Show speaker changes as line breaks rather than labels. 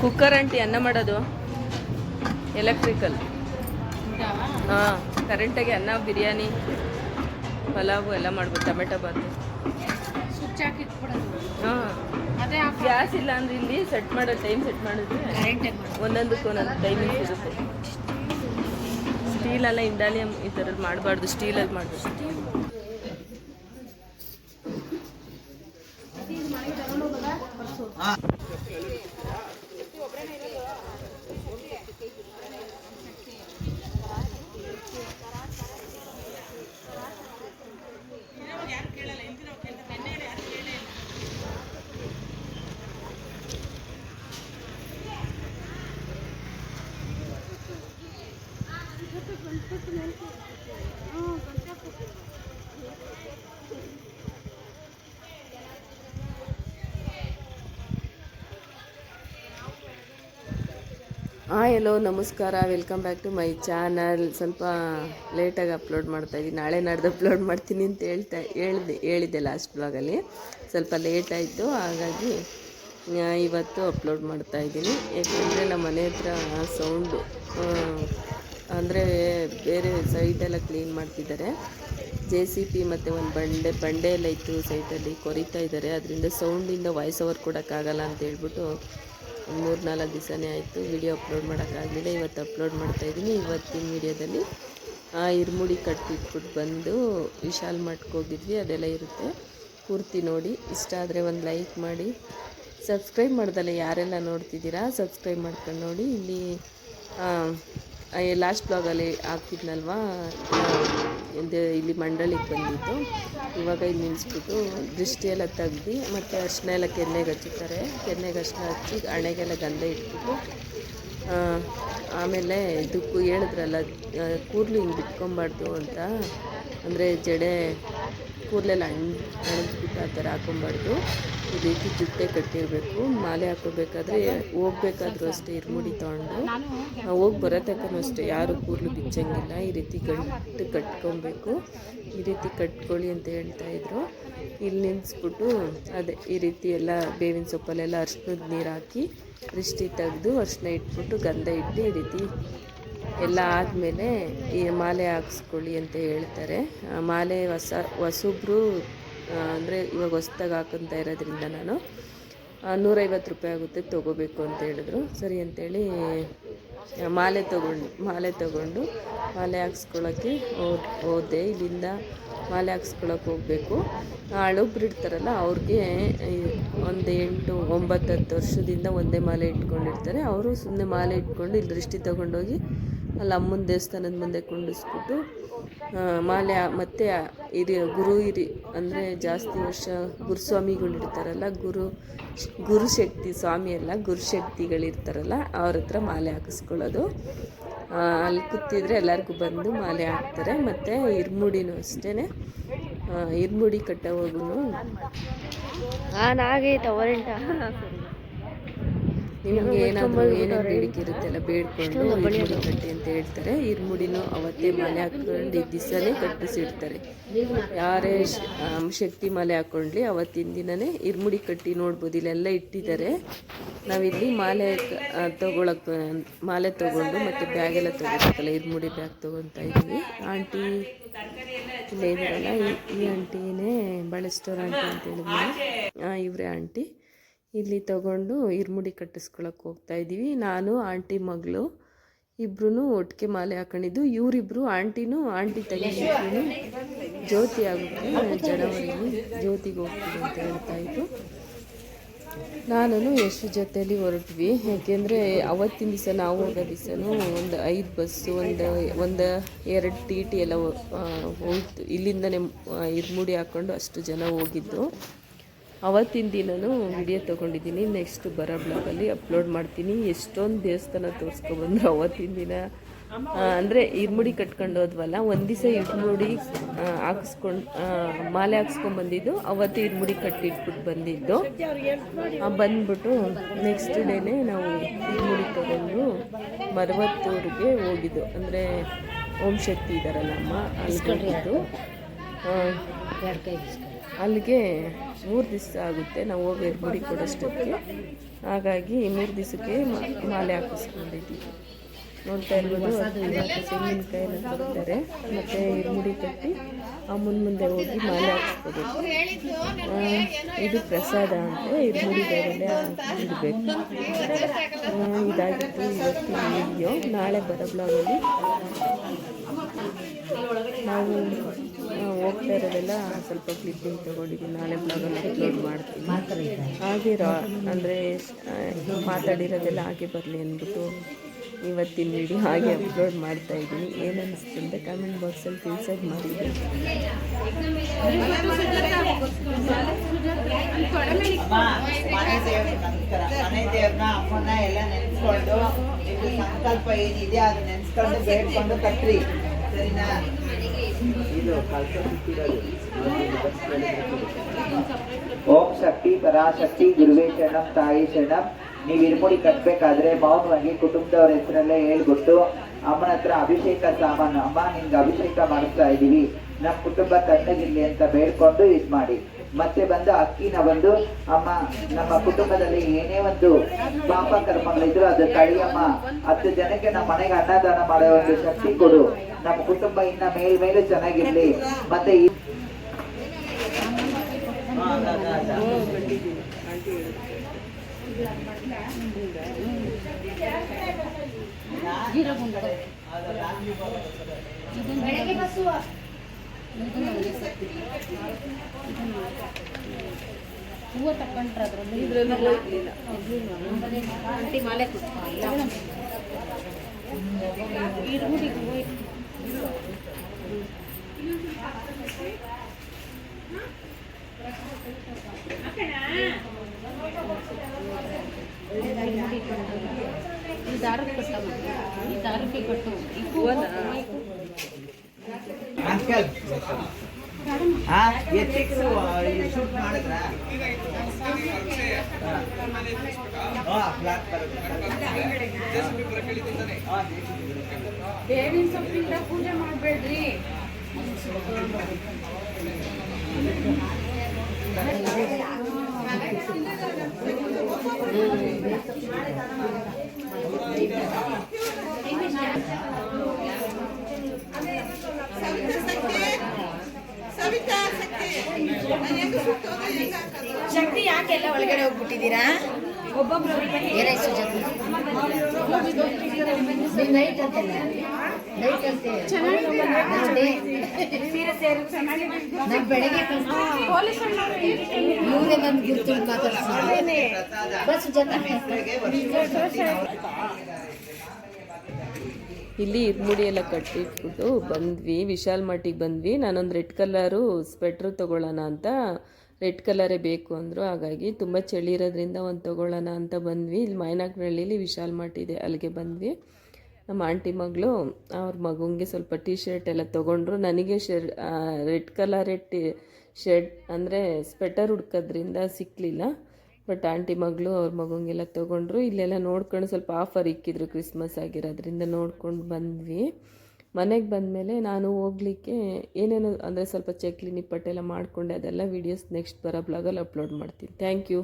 Cooker ಅಂಟಿ ಅನ್ನ ಮಾಡೋದು. Electrical ಹಾಂ ಕರೆಂಟಾಗಿ ಅನ್ನ ಬಿರಿಯಾನಿ ಪಲಾವು ಎಲ್ಲ ಮಾಡ್ಬೋದು ಟೊಮೆಟೊ ಬಾತು. ಹಾಂ.
ಅದೇ
ಗ್ಯಾಸ್ ಇಲ್ಲ ಅಂದ್ರೆ ಇಲ್ಲಿ ಸೆಟ್ ಮಾಡೋ ಟೈಮ್ ಸೆಟ್ ಮಾಡಿದ್ರೆ ಒಂದೊಂದಕ್ಕೆ ಒಂದೊಂದು ಟೈಮಿಂಗ್ ಇರುತ್ತೆ ಸ್ಟೀಲೆಲ್ಲ ಇಂಡಾಲಿಯಂ ಈ ಥರದ್ದು ಮಾಡಬಾರ್ದು ಸ್ಟೀಲಲ್ಲಿ ಮಾಡಬೇಕು. ಹಾಯ್ ಎಲ್ಲೋ ನಮಸ್ಕಾರ. Welcome back to my channel ಸ್ವಲ್ಪ ಲೇಟಾಗಿ ಅಪ್ಲೋಡ್ ಮಾಡ್ತಾ ಇದ್ದೀನಿ. ನಾಳೆ ನಾಡ್ದು ಅಪ್ಲೋಡ್ ಮಾಡ್ತೀನಿ ಅಂತ ಹೇಳ್ತಾ, ಹೇಳಿದೆ, ಹೇಳಿದ್ದೆ ಲಾಸ್ಟ್ ಬ್ಲಾಗಲ್ಲಿ ಸ್ವಲ್ಪ ಲೇಟ್ ಆಯಿತು, ಹಾಗಾಗಿ ಇವತ್ತು ಅಪ್ಲೋಡ್ ಮಾಡ್ತಾ ಇದ್ದೀನಿ. ಯಾಕೆಂದರೆ ನಮ್ಮ ಮನೆ ಹತ್ರ ಸೌಂಡು ಅಂದರೆ ಬೇರೆ ಸೈಡೆಲ್ಲ ಕ್ಲೀನ್ ಮಾಡ್ತಿದ್ದಾರೆ. ಜೆ ಸಿ ಪಿ ಮತ್ತು ಒಂದು ಬಂಡೆ ಬಂಡೆ ಎಲ್ಲ ಇತ್ತು ಸೈಟಲ್ಲಿ ಕೊರಿತಾ ಇದ್ದಾರೆ. ಅದರಿಂದ ಸೌಂಡಿಂದ ವಾಯ್ಸ್ ಓವರ್ ಕೊಡೋಕ್ಕಾಗಲ್ಲ ಅಂತ ಹೇಳ್ಬಿಟ್ಟು ಮೂರು ನಾಲ್ಕು ದಿವಸನೇ ಆಯಿತು ವಿಡಿಯೋ ಅಪ್ಲೋಡ್ ಮಾಡೋಕ್ಕಾಗಲಿಲ್ಲ ಇವತ್ತು ಅಪ್ಲೋಡ್ ಮಾಡ್ತಾಯಿದ್ದೀನಿ ಇವತ್ತಿನ ವಿಡಿಯೋದಲ್ಲಿ ಆ ಇರ್ಮುಡಿ ಕಟ್ಟಿಟ್ಬಿಟ್ಟು ಬಂದು ವಿಶಾಲ್ ಹೋಗಿದ್ವಿ. ಅದೆಲ್ಲ ಇರುತ್ತೆ. ಪೂರ್ತಿ ನೋಡಿ. ಇಷ್ಟ ಆದರೆ ಒಂದು ಲೈಕ್ ಮಾಡಿ. ಸಬ್ಸ್ಕ್ರೈಬ್ ಮಾಡ್ದಲ್ಲ ಯಾರೆಲ್ಲ ನೋಡ್ತಿದ್ದೀರಾ ಸಬ್ಸ್ಕ್ರೈಬ್ ಮಾಡ್ಕೊಂಡು ನೋಡಿ. ಇಲ್ಲಿ ಲಾಸ್ಟ್ ಬ್ಲಾಗಲ್ಲಿ ಹಾಕ್ತಿದ್ನಲ್ವಾ? ಇಲ್ಲಿ ಮಂಡಳಿಗೆ ಬಂದಿತ್ತು ಇವಾಗ ಇಲ್ಲಿ ನಿಲ್ಲಿಸ್ಬಿಟ್ಟು ದೃಷ್ಟಿಯೆಲ್ಲ ತೆಗ್ದು ಮತ್ತು ಅರ್ಶಿನ ಎಲ್ಲ ಕೆನ್ನೆಗೆ ಹಚ್ಚುತ್ತಾರೆ ಕೆನ್ನೆಗೆ ಅರ್ಶಿನ ಹಚ್ಚಿ ಹಣೆಗೆಲ್ಲ ಗಂಧ ಇಟ್ಬಿಟ್ಟು ಆಮೇಲೆ ಇದಕ್ಕೂ ಹೇಳಿದ್ರಲ್ಲ ಕೂದಲು ಹಿಂಗೆ ಬಿಟ್ಕೊಬಾರ್ದು ಅಂತ. ಅಂದರೆ ಜಡೆ ಕೂದಲೆಲ್ಲ ಅಣಿಸ್ಬಿಟ್ಟು ಆ ಥರ ಹಾಕೊಬಾರ್ದು. ಈ ರೀತಿ ಜುಟ್ಟೆ ಕಟ್ಟಿರಬೇಕು. ಮಾಲೆ ಹಾಕೋಬೇಕಾದ್ರೆ ಹೋಗ್ಬೇಕಾದ್ರೂ ಅಷ್ಟೇ ಇರ್ಮುಡಿ ತೊಗೊಂಡು. ಹೋಗಿ ಬರೋ ತನಕನೂ ಅಷ್ಟೇ. ಯಾರು ಕೂದಲು ಬಿಚ್ಚಂಗಿಲ್ಲ. ಈ ರೀತಿ ಗಂಟು ಕಟ್ಕೊಬೇಕು. ಈ ರೀತಿ ಕಟ್ಕೊಳ್ಳಿ ಅಂತ ಹೇಳ್ತಾ ಇದ್ರು. ಇಲ್ಲಿ ನಿಲ್ಲಿಸ್ಬಿಟ್ಟು ಅದೇ ಈ ರೀತಿ ಎಲ್ಲ ಬೇವಿನ ಸೊಪ್ಪಲ್ಲೆಲ್ಲ ಅರ್ಶಿನದ ನೀರು ಹಾಕಿ ರಿಷ್ಟಿ ತೆಗೆದು ಅರ್ಶಿನ ಇಟ್ಬಿಟ್ಟು ಗಂಧ ಇಟ್ಟು ಈ ರೀತಿ ಎಲ್ಲ ಆದಮೇಲೆ ಈ ಮಾಲೆ ಹಾಕ್ಸ್ಕೊಳ್ಳಿ ಅಂತ ಹೇಳ್ತಾರೆ. ಮಾಲೆ ಹೊಸ, ಹೊಸಬ್ರು ಅಂದರೆ ಇವಾಗ ಹೊಸ್ದಾಗಿ ಹಾಕೊಂತ ಇರೋದ್ರಿಂದ ನಾನು ನೂರೈವತ್ತು ರೂಪಾಯಿ ಆಗುತ್ತೆ ತೊಗೋಬೇಕು ಅಂತ ಹೇಳಿದ್ರು. ಸರಿ ಅಂತೇಳಿ ಮಾಲೆ ತೊಗೊಂಡು ಮಾಲೆ ತೊಗೊಂಡು ಮಾಲೆ ಹಾಕ್ಸ್ಕೊಳ್ಳೋಕ್ಕೆ ಹೋದೆ ಇಲ್ಲಿಂದ ಮಾಲೆ ಹಾಕ್ಸ್ಕೊಳಕ್ಕೆ ಹೋಗಬೇಕು. ಅಳುಬ್ರು ಇರ್ತಾರಲ್ಲ ಅವ್ರಿಗೆ ಒಂದು ಎಂಟು ಒಂಬತ್ತು ಹತ್ತು ವರ್ಷದಿಂದ ಒಂದೇ ಮಾಲೆ ಇಟ್ಕೊಂಡಿರ್ತಾರೆ. ಅವರು ಸುಮ್ಮನೆ ಮಾಲೆ ಇಟ್ಕೊಂಡು ಇಲ್ಲಿ ದೃಷ್ಟಿ ತೊಗೊಂಡೋಗಿ ಅಲ್ಲಿ, ಅಮ್ಮನ ದೇವಸ್ಥಾನದ ಮುಂದೆ ಕುಂಡಿಸ್ಬಿಟ್ಟು ಮಾಲೆ, ಮತ್ತು ಮತ್ತೆ ಹಿರಿ ಗುರು ಹಿರಿ, ಅಂದರೆ ಜಾಸ್ತಿ ವರ್ಷ ಗುರುಸ್ವಾಮಿಗಳು ಇರ್ತಾರಲ್ಲ ಗುರು, ಗುರುಶಕ್ತಿ ಸ್ವಾಮಿ ಅಲ್ಲ, ಗುರುಶಕ್ತಿಗಳಿರ್ತಾರಲ್ಲ, ಅವ್ರ ಹತ್ರ ಮಾಲೆ ಹಾಕಿಸ್ಕೊಳ್ಳೋದು. ಅಲ್ಲಿ ಕೂತಿದ್ರೆ ಎಲ್ಲರಿಗೂ ಬಂದು ಮಾಲೆ ಹಾಕ್ತಾರೆ. ಮತ್ತು ಇರ್ಮುಡಿನೂ ಅಷ್ಟೇ ಇರ್ಮುಡಿ ಕಟ್ಟೋವಾಗೂ
ನಾಗೈತ ವಾರಂಟ
ನಿಮಗೆ ಏನಾದರೂ ಏನೇನು ಬೇಡಿಕೆ ಇರುತ್ತೆಲ್ಲ ಬೇಡ್ಕೊಂಡು ಇರ್ಮುಡಿ ಕಟ್ಟಿ ಅಂತ ಹೇಳ್ತಾರೆ. ಇರ್ಮುಡಿನೂ ಅವತ್ತೇ ಮಾಲೆ ಹಾಕೊಂಡು ದಿವಸನೇ ಕಟ್ಟಿಸಿಡ್ತಾರೆ. ಯಾರೇ ಶಕ್ತಿ ಮಾಲೆ ಹಾಕೊಂಡ್ಲಿ ಅವತ್ತಿನ ದಿನನೇ ಇರ್ಮುಡಿ ಕಟ್ಟಿ ನೋಡ್ಬೋದು. ಇಲ್ಲೆಲ್ಲ ಇಟ್ಟಿದ್ದಾರೆ. ನಾವಿಲ್ಲಿ ಮಾಲೆ ಕ- ತಗೊಳಕ್ ಮಾಲೆ ತಗೊಂಡು ಮತ್ತು ಬ್ಯಾಗೆಲ್ಲ ತಗೋಬೇಕಲ್ಲ ಇರ್ಮುಡಿ ಬ್ಯಾಗ್ ತೊಗೊತಾ ಇದ್ದೀವಿ. ಆಂಟಿ ಇಲ್ಲೇ ಇದ್ದಾರಲ್ಲ ಈ- ಆಂಟಿನೇ ಬಳಸ್ತಾರ ಸ್ಟೋರ್ ಆಂಟಿ ಅಂತ ಹೇಳಿದ್ಮೇಲೆ ಇವರೇ ಆಂಟಿ. ಇಲ್ಲಿ ತಗೊಂಡು ಇರ್ಮುಡಿ ಕಟ್ಟಿಸ್ಕೊಳಕ್ಕೆ ಹೋಗ್ತಾ ಇದ್ದೀವಿ ನಾನು, ಆಂಟಿ, ಮಗಳು ಇಬ್ರು ಒಟ್ಟಿಗೆ ಮಾಲೆ ಹಾಕೊಂಡಿದ್ದು. ಇವರಿಬ್ರು ಆಂಟಿನೂ, ಆಂಟಿ ತಗೊಂಡು ಜ್ಯೋತಿ ಆಗುತ್ತೆ ಜನವರಿಲಿ ಜ್ಯೋತಿಗೆ ಹೋಗ್ತೀವಿ ಅಂತ ಹೇಳ್ತಾ ಇದ್ರು. ನಾನು ಎಷ್ಟು ಜೊತೆಯಲ್ಲಿ ಹೊರಟ್ವಿ. ಯಾಕೆಂದರೆ ಅವತ್ತಿನ ದಿವಸ ನಾವು ಹೋಗೋ ದಿವಸನೂ ಒಂದು ಐದು ಬಸ್ಸು, ಒಂದು ಒಂದು ಎರಡು ಟಿ ಟಿ ಎಲ್ಲ ಹೋಯ್ತು. ಇಲ್ಲಿಂದನೇ ಇರ್ಮುಡಿ ಹಾಕ್ಕೊಂಡು ಅಷ್ಟು ಜನ ಹೋಗಿದ್ದು. ಅವತ್ತಿನ ದಿನವೂ ವಿಡಿಯೋ ತೊಗೊಂಡಿದ್ದೀನಿ. ನೆಕ್ಸ್ಟ್ ಬರೋ ಬ್ಲಾಗಲ್ಲಿ ಅಪ್ಲೋಡ್ ಮಾಡ್ತೀನಿ. ಎಷ್ಟೊಂದು ದೇವಸ್ಥಾನ ತೋರಿಸ್ಕೊಬಂದ್ರು ಅವತ್ತಿನ ದಿನ. ಅಂದರೆ ಇರ್ಮುಡಿ ಕಟ್ಕೊಂಡು ಹೋದ್ವಲ್ಲ, ಒಂದು ದಿವಸ ಇರ್ಮುಡಿ ಹಾಕಿಸ್ಕೊಂಡು ಮಾಲೆ ಹಾಕ್ಸ್ಕೊಂಡು ಬಂದಿದ್ದು ಅವತ್ತು ಇರ್ಮುಡಿ ಕಟ್ಟಿಟ್ಬಿಟ್ಟು ಬಂದಿದ್ದು. ಬಂದ್ಬಿಟ್ಟು ನೆಕ್ಸ್ಟ್ ಡೇನೇ ನಾವು ಇರ್ಮುಡಿ ತೊಗೊಂಡು ಮರವತ್ತೂರಿಗೆ ಹೋಗಿದ್ದು. ಅಂದರೆ ಓಂ ಶಕ್ತಿ ಇದ್ದಾರಲ್ಲ ಅಮ್ಮ, ಅಲ್ಲಿ ಅಲ್ಲಿಗೆ ಮೂರು ದಿವಸ ಆಗುತ್ತೆ. ನಾವು ಹೋಗಿ ಗುಡಿ ಕೊಡೋಷ್ಟಕ್ಕೆ. ಹಾಗಾಗಿ ಮೂರು ದಿವಸಕ್ಕೆ ಮಾಲೆ ಹಾಕಿಸ್ಕೊಂಡಿದ್ದೀವಿ. ನೋಡ್ತಾ ಇರ್ಬೋದು ತೆಂಗಿನಕಾಯಿ ಕೊಡ್ತಾರೆ ಮತ್ತು ಮುಡಿ ಕಟ್ಟಿ ಆ ಮುಂದೆ ಹೋಗಿ ಮಾಲೆ ಹಾಕಿಸ್ಕೋಬೇಕು. ಇದು ಪ್ರಸಾದ ಅಂತ ಮುಡಿ ಬೇರೆ ಇಡಬೇಕು ಇದಾಗಿತ್ತು ಇವತ್ತು ನಾಳೆ ಬರೋ ಬ್ಲಾಗಲ್ಲಿ ನಾವು ಹೋಗ್ತಾ ಇರೋದೆಲ್ಲ ಸ್ವಲ್ಪ ಕ್ಲಿಪ್ಪಿಂಗ್ ತೊಗೊಂಡಿದ್ದೀನಿ ನಾಳೆ ಬ್ಲಾಗಲ್ಲಿ ಅಪ್ಲೋಡ್ ಮಾಡ್ತೀನಿ. ಹಾಗೆ ರಾ, ಅಂದರೆ ಮಾತಾಡಿರೋದೆಲ್ಲ ಹಾಗೆ ಬರಲಿ ಅಂದ್ಬಿಟ್ಟು ಇವತ್ತಿನ ವಿಡಿಯೋ ಹಾಗೆ ಅಪ್ಲೋಡ್ ಮಾಡ್ತಾ ಇದ್ದೀನಿ. ಏನು ಅನಿಸ್ತು ಅಂತ ಕಮೆಂಟ್ ಬಾಕ್ಸಲ್ಲಿ ತಿಳಿಸೋದು ಮಾಡಿದ್ದೀನಿ
ಸಂಕಲ್ಪ ಏನಿದೆ ಅದು ನೆನ್ಸ್ಕೊಂಡು ಬೇಡ್ಕೊಂಡು ಕಟ್ರಿ. ಓಂ ಶಕ್ತಿ ಪರಾಶಕ್ತಿ ಗುರುವೇ ಶರಣಂ ತಾಯಿ ಶರಣಂ. ನೀವು ಇರ್ಮುಡಿ ಕಟ್ಬೇಕಾದ್ರೆ ಮೌನವಾಗಿ ಕುಟುಂಬದವ್ರ ಹೆಸರಲ್ಲೇ ಹೇಳ್ಬಿಟ್ಟು ಅಮ್ಮನ ಹತ್ರ ಅಭಿಷೇಕ ಸಾಮಾನು ಅಮ್ಮ ನಿಮ್ಗೆ ಅಭಿಷೇಕ ಮಾಡಿಸ್ತಾ ಇದ್ದೀವಿ ನಮ್ಮ ಕುಟುಂಬ ತಣ್ಣಗಿರ್ಲಿ ಅಂತ ಬೇಡ್ಕೊಂಡು ಇದು ಮಾಡಿ ಮತ್ತೆ ಬಂದು ಅಕ್ಕಿನ ಬಂದು ಅಮ್ಮ ನಮ್ಮ ಕುಟುಂಬದಲ್ಲಿ ಏನೇ ಒಂದು ಪಾಪ ಕರ್ಮಗಳಿದ್ರು ಅದು ಕಳಿಯಮ್ಮ ಹತ್ತು ಜನಕ್ಕೆ ನಮ್ಮ ಮನೆಗೆ ಅನ್ನದಾನ ಮಾಡೋ ಒಂದು ಶಕ್ತಿ ಕೊಡು. ನಮ್ಮ ಕುಟುಂಬ ಇನ್ನ ಮೇಲ್ ಮೇಲೆ ಚೆನ್ನಾಗಿರ್ಲಿ. ಮತ್ತೆ ಈ
ಹೂವು ತಕೊಂಡ್ರೆ ಅದರಲ್ಲಿ ಆಂಟಿ ಮಾಲೆ ಇರ್ಬಿಡಿ ಹೂವು ಈ ದಾರಕ್ಕೆ ಕೊಟ್ಟಮ್ಮ ಈ ದಾರಕ್ಕೆ ಕೊಟ್ಟು. ಈ ಹೂವನ್ನ
ಅಂಕಲ್ ಹಾ ಎಥಿಕ್ಸ್ ಶೂಟ್ ಮಾಡಿದ್ರ
ಬೇವಿನ ಸೊಪ್ಪಿಂದ ಪೂಜೆ
ಶಕ್ತಿ ಯಾಕೆಲ್ಲ ಒಳಗಡೆ ಹೋಗ್ಬಿಟ್ಟಿದ್ದೀರಾ?
ಏನೇ ಸುಜಾತ? ನೀವು ನೈಟ್ ಅಂತಲ್ಲ ನೈಟ್ ಅಂತೆ ನೋಡಿ ನಾನು ಬೆಳಗ್ಗೆ ನನ್ನ ಮಾತಾಡ್ಸಿದ್ರು. ಬಸ್
ಇಲ್ಲಿ ಇರ್ಮುಡಿ ಎಲ್ಲ ಕಟ್ಟಿಟ್ಬಿಟ್ಟು ಬಂದ್ವಿ. ವಿಶಾಲ್ ಮಟ್ಟಿಗೆ ಬಂದ್ವಿ. ನಾನೊಂದು ರೆಡ್ ಕಲರು ಸ್ವೆಟ್ರು ತೊಗೊಳ್ಳೋಣ ಅಂತ. ರೆಡ್ ಕಲರೇ ಬೇಕು ಅಂದರು. ಹಾಗಾಗಿ ತುಂಬ ಚಳಿ ಇರೋದ್ರಿಂದ ಒಂದು ತೊಗೊಳ್ಳೋಣ ಅಂತ ಬಂದ್ವಿ. ಇಲ್ಲಿ ಮೈನಾಕ್ನಹಳ್ಳಿಲಿ ವಿಶಾಲ್ ಮಾರ್ಟ್ ಇದೆ. ಅಲ್ಲಿಗೆ ಬಂದ್ವಿ. ನಮ್ಮ ಆಂಟಿ ಮಗಳು, ಅವ್ರ ಮಗುಂಗೆ ಸ್ವಲ್ಪ ಟೀ ಶರ್ಟ್ ಎಲ್ಲ ತೊಗೊಂಡ್ರು. ನನಗೆ ಶರ್ ರೆಡ್ ಕಲರೇ ಟಿ, ಶರ್ಟ್ ಅಂದರೆ ಸ್ವೆಟರ್ ಹುಡ್ಕೋದ್ರಿಂದ ಸಿಕ್ಕಲಿಲ್ಲ ಬಟ್ ಆಂಟಿ ಮಗಳು ಅವ್ರ ಮಗುಂಗೆಲ್ಲ ತೊಗೊಂಡ್ರು, ಇಲ್ಲೆಲ್ಲ ನೋಡ್ಕೊಂಡು ಸ್ವಲ್ಪ ಆಫರ್ ಇಕ್ಕಿದ್ರು ಕ್ರಿಸ್ಮಸ್ ಆಗಿರೋದ್ರಿಂದ ನೋಡ್ಕೊಂಡು ಬಂದ್ವಿ. ಮನೆಗೆ ಬಂದಮೇಲೆ ನಾನು ಹೋಗ್ಲಿಕ್ಕೆ ಏನೇನು, ಅಂದರೆ ಸ್ವಲ್ಪ ಚಕ್ಲಿ ನಿಪ್ಪಟ್ಟೆಲ್ಲ ಮಾಡಿಕೊಂಡೆ, ಅದೆಲ್ಲ ವೀಡಿಯೋಸ್ ನೆಕ್ಸ್ಟ್ ಬರೋ ಬ್ಲಾಗಲ್ಲಿ ಅಪ್ಲೋಡ್ ಮಾಡ್ತೀನಿ. Thank you